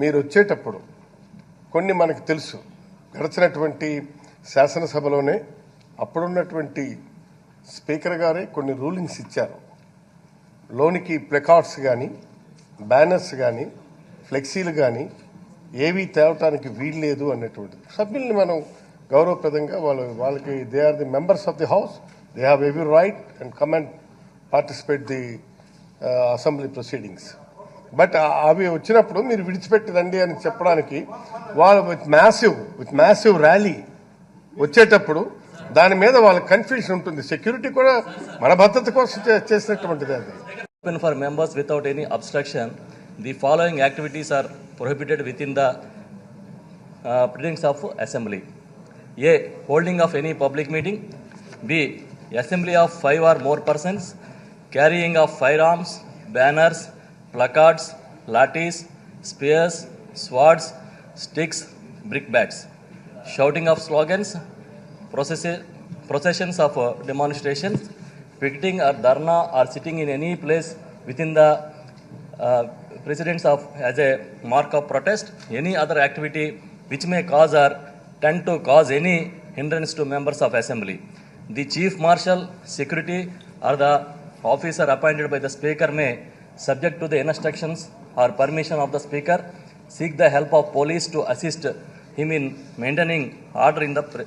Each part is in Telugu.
మీరు వచ్చేటప్పుడు కొన్ని మనకు తెలుసు. గడిచినటువంటి శాసనసభలోనే అప్పుడున్నటువంటి స్పీకర్ గారే కొన్ని రూలింగ్స్ ఇచ్చారు. లోనికి ప్లెకార్డ్స్ కానీ బ్యానర్స్ కానీ ఫ్లెక్సీలు కానీ ఏవి తేవటానికి వీల్లేదు అన్నటువంటిది. సభ్యుల్ని మనం గౌరవప్రదంగా వాళ్ళు వాళ్ళకి they are the members of the house they have every right and come and participate the assembly proceedings. But అవి వచ్చినప్పుడు మీరు విడిచిపెట్టదండి అని చెప్పడానికి వాళ్ళు with massive with massive rally వచ్చేటప్పుడు దాని మీద వాళ్ళ కన్ఫ్యూషన్ ఉంటుంది. సెక్యూరిటీ కూడా మన భద్రత కోసం చేసినటువంటిది అది. Open for members without any obstruction the following activities are prohibited with in the precincts of assembly a holding of any public meeting B assembly of five or more persons carrying of firearms banners placards, lathis, spears, swords, sticks, brickbats. Shouting of slogans, processi- processions of uh, demonstrations, picketing or dharna or sitting in any place within the uh, precedence of as a mark of protest, any other activity which may cause or tend to cause any hindrance to members of assembly. The chief marshal, security or the officer appointed by the speaker may, subject to the instructions or permission of the speaker, seek the help of police to assist him in maintaining order in the pre-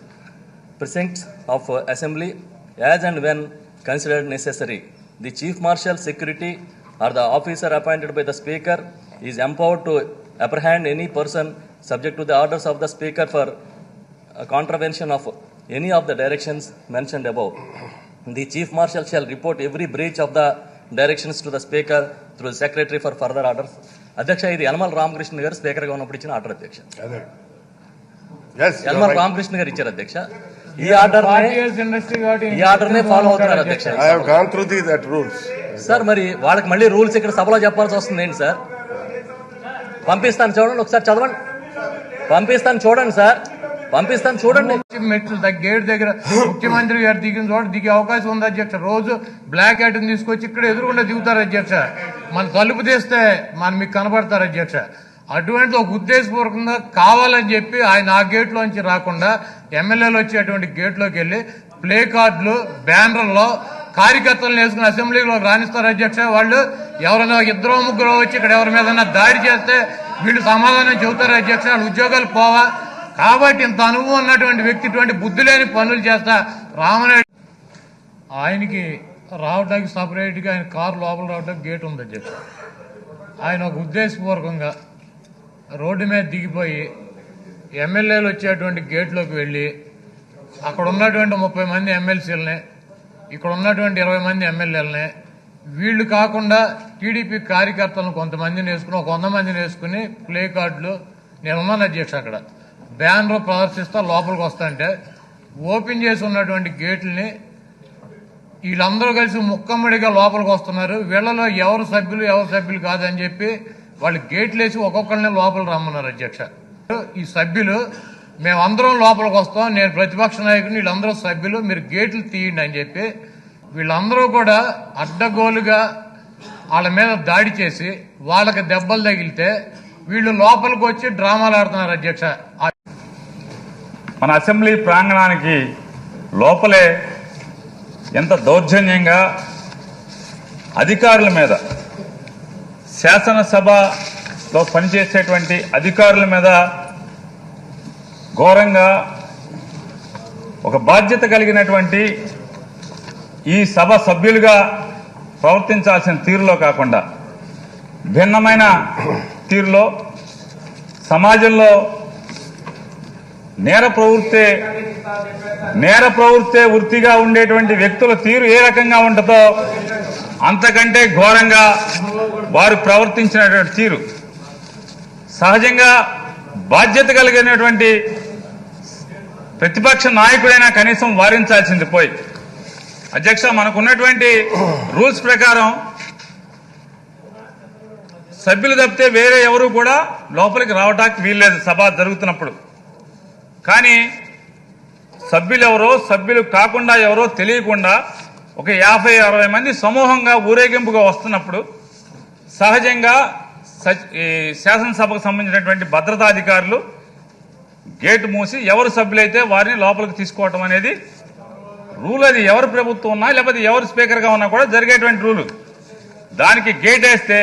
precincts of assembly as and when considered necessary. The chief marshal security or the officer appointed by the speaker is empowered to apprehend any person subject to the orders of the speaker for contravention of any of the directions mentioned above. The chief marshal shall report every breach of the to the speaker through the secretary for further orders. అధ్యక్ష ఇది యనమల రామకృష్ణ గారు స్పీకర్గా ఉన్నప్పుడు ఇచ్చిన ఆర్డర్ అధ్యక్ష. యనమల రామకృష్ణ గారు ఇచ్చారు అధ్యక్ష. ఈ ఆర్డర్ ఈ ఆర్డర్ నే ఫాలో అవుతున్నారు అధ్యక్ష. I have gone through the that rules sir మరి వాళ్ళకి మళ్ళీ రూల్స్ ఇక్కడ సభలో చెప్పాల్సి వస్తుంది ఏంటి సార్? పంపిస్తాను చూడండి ఒకసారి చదవండి. పంపిస్తాను చూడండి సార్. పంపిస్తాను చూడండి. మెట్లు గేట్ దగ్గర ముఖ్యమంత్రి గారు దిగిన చోట దిగే అవకాశం ఉంది అధ్యక్ష. రోజు బ్లాక్ హ్యాట్ తీసుకొచ్చి ఇక్కడ ఎదురుకుండా దిగుతారు అధ్యక్ష. మన తలుపు తీస్తే మన మీకు కనబడతారు అధ్యక్ష. అటువంటి ఒక ఉద్దేశపూర్వకంగా కావాలని చెప్పి ఆయన ఆ గేట్ లోంచి రాకుండా ఎమ్మెల్యేలు వచ్చేటువంటి గేట్లోకి వెళ్ళి ప్లే కార్డులు బ్యానర్లో కార్యకర్తలను వేసుకుని అసెంబ్లీలో రాణిస్తారు అధ్యక్ష. వాళ్ళు ఎవరైనా ఇద్దరు ముగ్గురు వచ్చి ఇక్కడ ఎవరి మీద దాడి చేస్తే వీళ్ళు సమాధానం చెబుతారు అధ్యక్ష. ఉద్యోగాలు పోవా కాబట్టి ఇంత అనుభవం ఉన్నటువంటి వ్యక్తి ఇటువంటి బుద్ధి లేని పనులు చేస్తా రామనాయుడు ఆయనకి రావడానికి సపరేట్గా ఆయన కారు లోపల రావడానికి గేట్ ఉందని చెప్పి. ఆయన ఒక ఉద్దేశపూర్వకంగా రోడ్డు మీద దిగిపోయి ఎమ్మెల్యేలు వచ్చేటువంటి గేట్లోకి వెళ్ళి అక్కడ ఉన్నటువంటి ముప్పై మంది ఎమ్మెల్సీలని ఇక్కడ ఉన్నటువంటి ఇరవై మంది ఎమ్మెల్యేలని వీళ్ళు కాకుండా టీడీపీ కార్యకర్తలను కొంతమందిని వేసుకుని ఒక వంద మందిని వేసుకుని ప్లే కార్డులు నేను ఉన్నాను అధ్యక్ష అక్కడ. బ్యానర్ ప్రదర్శిస్తా లోపలికి వస్తాంటే ఓపెన్ చేసి ఉన్నటువంటి గేట్లని వీళ్ళందరూ కలిసి ముక్కమ్మడిగా లోపలికి వస్తున్నారు. వీళ్ళలో ఎవరు సభ్యులు ఎవరు సభ్యులు కాదని చెప్పి వాళ్ళు గేట్లు వేసి ఒక్కొక్కరిని లోపల రమ్మన్నారు అధ్యక్ష. ఈ సభ్యులు మేమందరం లోపలికి వస్తాం నేను ప్రతిపక్ష నాయకుని వీళ్ళందరూ సభ్యులు మీరు గేట్లు తీయండి అని చెప్పి వీళ్ళందరూ కూడా అడ్డగోలుగా వాళ్ళ మీద దాడి చేసి వాళ్ళకి దెబ్బలు తగిలితే వీళ్ళు లోపలికి వచ్చి డ్రామాలు ఆడుతున్నారు అధ్యక్ష. మన అసెంబ్లీ ప్రాంగణానికి లోపలే ఎంత దౌర్జన్యంగా అధికారుల మీద శాసనసభలో పనిచేసేటువంటి అధికారుల మీద ఘోరంగా ఒక బాధ్యత కలిగినటువంటి ఈ సభ సభ్యులుగా ప్రవర్తించాల్సిన తీరులో కాకుండా భిన్నమైన తీరులో సమాజంలో నేర ప్రవృత్తే నేర ప్రవృత్తే వృత్తిగా ఉండేటువంటి వ్యక్తుల తీరు ఏ రకంగా ఉంటుందో అంతకంటే ఘోరంగా వారు ప్రవర్తించినటువంటి తీరు. సహజంగా బాధ్యత కలిగినటువంటి ప్రతిపక్ష నాయకుడైనా కనీసం వారించాల్సింది పోయి. అధ్యక్ష మనకున్నటువంటి రూల్స్ ప్రకారం సభ్యులు తప్పితే వేరే ఎవరు కూడా లోపలికి రావడానికి వీల్లేదు. సభ జరుగుతున్నప్పుడు. కానీ సభ్యులు ఎవరో సభ్యులు కాకుండా ఎవరో తెలియకుండా ఒక యాభై అరవై మంది సమూహంగా ఊరేగింపుగా వస్తున్నప్పుడు సహజంగా శాసనసభకు సంబంధించినటువంటి భద్రతాధికారులు గేటు మూసి ఎవరు సభ్యులైతే వారిని లోపలికి తీసుకోవటం అనేది రూల్ అది ఎవరు ప్రభుత్వం ఉన్నా లేకపోతే ఎవరు స్పీకర్గా ఉన్నా కూడా జరిగేటువంటి రూలు. దానికి గేట్ వేస్తే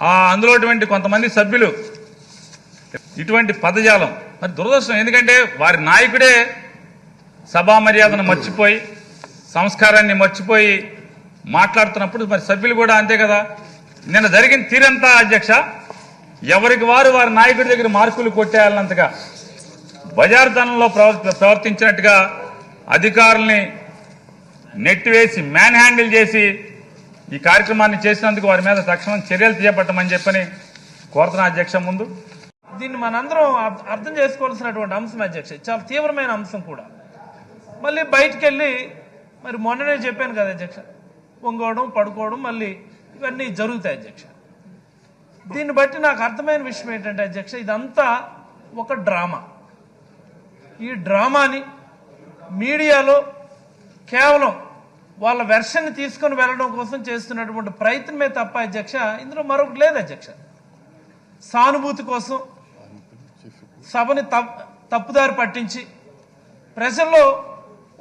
ఆ అందులో కొంతమంది సభ్యులు ఇటువంటి పదజాలం. మరి దురదృష్టం. ఎందుకంటే వారి నాయకుడే సభా మర్యాదను మర్చిపోయి సంస్కారాన్ని మర్చిపోయి మాట్లాడుతున్నప్పుడు మరి సభ్యులు కూడా అంతే కదా. నిన్న జరిగిన తీరంతా అధ్యక్ష ఎవరికి వారు వారి నాయకుడి దగ్గర మార్కులు కొట్టేయాలన్నంతగా బజార్ధనంలో ప్రవర్తించినట్టుగా అధికారుల్ని నెట్టివేసి మ్యాన్ హ్యాండిల్ చేసి ఈ కార్యక్రమాన్ని చేసినందుకు వారి మీద తక్షణం చర్యలు చేపట్టమని చెప్పని కోరుతున్నా అధ్యక్ష ముందు. దీన్ని మనందరం అర్థం చేసుకోవాల్సినటువంటి అంశం అధ్యక్ష చాలా తీవ్రమైన అంశం కూడా. మళ్ళీ బయటికి వెళ్ళి మరి మొన్ననే చెప్పాను కదా అధ్యక్ష పొంగోవడం పడుకోవడం మళ్ళీ ఇవన్నీ జరుగుతాయి అధ్యక్ష. దీన్ని బట్టి నాకు అర్థమైన విషయం ఏంటంటే అధ్యక్ష ఇదంతా ఒక డ్రామా. ఈ డ్రామాని మీడియాలో కేవలం వాళ్ళ వెర్షన్ తీసుకొని వెళ్ళడం కోసం చేస్తున్నటువంటి ప్రయత్నమే తప్ప అధ్యక్ష ఇందులో మరొకటి లేదు అధ్యక్ష. సానుభూతి కోసం సభని తప్పుదారి పట్టించి ప్రజల్లో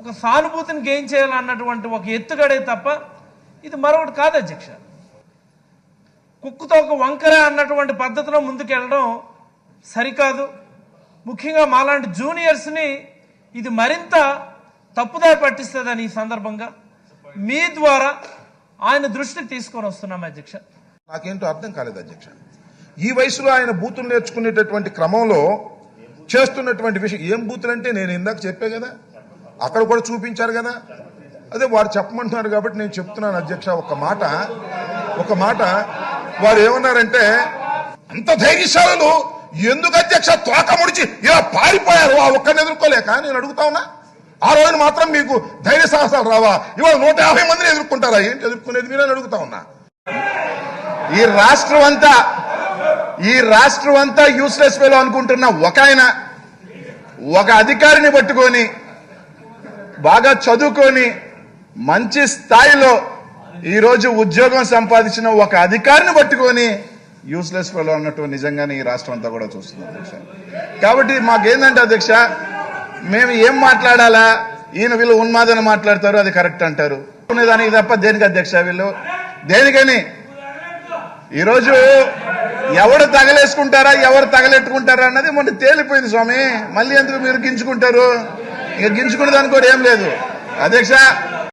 ఒక సానుభూతిని గెయిన్ చేయాలన్నటువంటి ఒక ఎత్తుగడే తప్ప ఇది మరొకటి కాదు అధ్యక్ష. కుక్కుతో ఒక వంకర అన్నటువంటి పద్ధతిలో ముందుకెళ్ళడం సరికాదు. ముఖ్యంగా మాలాంటి జూనియర్స్ని ఇది మరింత తప్పుదారి పట్టిస్తుందని ఈ సందర్భంగా మీ ద్వారా ఆయన దృష్టికి తీసుకొని వస్తున్నాం అధ్యక్ష. నాకేంటో అర్థం కాలేదు అధ్యక్ష. ఈ వయసులో ఆయన బూతులు నేర్చుకునేటటువంటి క్రమంలో చేస్తున్నటువంటి విషయం ఏం బూతులు అంటే నేను ఇందాక చెప్పే కదా అక్కడ కూడా చూపించారు కదా. అదే వారు చెప్పమంటున్నారు కాబట్టి నేను చెప్తున్నాను అధ్యక్ష ఒక మాట ఒక మాట. వారు ఏమన్నారంటే అంత ధైర్యశాలు ఎందుకు అధ్యక్ష తోక ముడిచి ఇలా పారిపోయారు? ఆ ఒక్కరిని ఎదుర్కోలేక? నేను అడుగుతా ఉన్నా. ఆ రోజున మాత్రం మీకు ధైర్య సాహసాలు రావా? ఇవాళ నూట యాభై మందిని ఎదుర్కొంటారా? ఏంటి ఎదుర్కొనేది మీరని అడుగుతా ఉన్నా. ఈ రాష్ట్రం అంతా ఈ రాష్ట్రం అంతా యూస్లెస్ ఫెలో అనుకుంటున్న ఒక ఆయన ఒక అధికారిని పట్టుకొని బాగా చదువుకొని మంచి స్థాయిలో ఈరోజు ఉద్యోగం సంపాదించిన ఒక అధికారిని పట్టుకొని యూస్లెస్ ఫెలో అన్నట్టు నిజంగానే ఈ రాష్ట్రం అంతా కూడా చూస్తుంది అధ్యక్ష. కాబట్టి మాకేందంటే అధ్యక్ష మేము ఏం మాట్లాడాలా? ఈయన వీళ్ళు ఉన్మాదని మాట్లాడతారు అది కరెక్ట్ అంటారు. దానికి తప్ప దేనికి అధ్యక్ష వీళ్ళు? దేనికని? ఈరోజు ఎవడు తగలేసుకుంటారా ఎవరు తగలెట్టుకుంటారా అన్నది మొన్న తేలిపోయింది స్వామి. మళ్ళీ ఎందుకు మీరు గించుకుంటారు ఇక గించుకునే దానికి కూడా ఏం లేదు. అధ్యక్ష